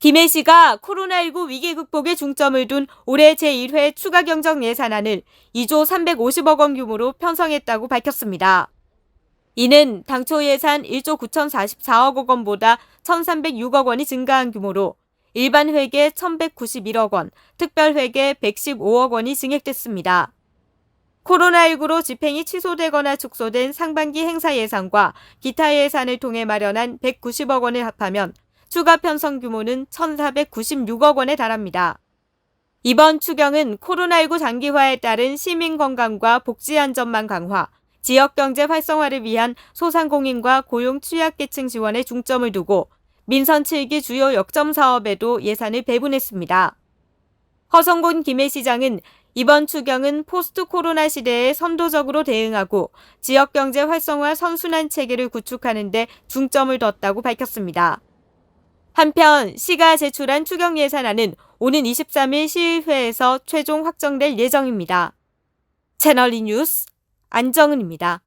김혜 씨가 코로나19 위기 극복에 중점을 둔 올해 제1회 추가 경정 예산안을 2조 350억 원 규모로 편성했다고 밝혔습니다. 이는 당초 예산 1조 9,044억 원보다 1,306억 원이 증가한 규모로 일반 회계 1,191억 원, 특별 회계 115억 원이 증액됐습니다. 코로나19로 집행이 취소되거나 축소된 상반기 행사 예산과 기타 예산을 통해 마련한 190억 원을 합하면 추가 편성 규모는 1,496억 원에 달합니다. 이번 추경은 코로나19 장기화에 따른 시민 건강과 복지 안전망 강화, 지역 경제 활성화를 위한 소상공인과 고용 취약계층 지원에 중점을 두고 민선 7기 주요 역점 사업에도 예산을 배분했습니다. 허성곤 김해 시장은 이번 추경은 포스트 코로나 시대에 선도적으로 대응하고 지역 경제 활성화 선순환 체계를 구축하는 데 중점을 뒀다고 밝혔습니다. 한편 시가 제출한 추경 예산안은 오는 23일 시의회에서 최종 확정될 예정입니다. 채널 이 뉴스 안정은입니다.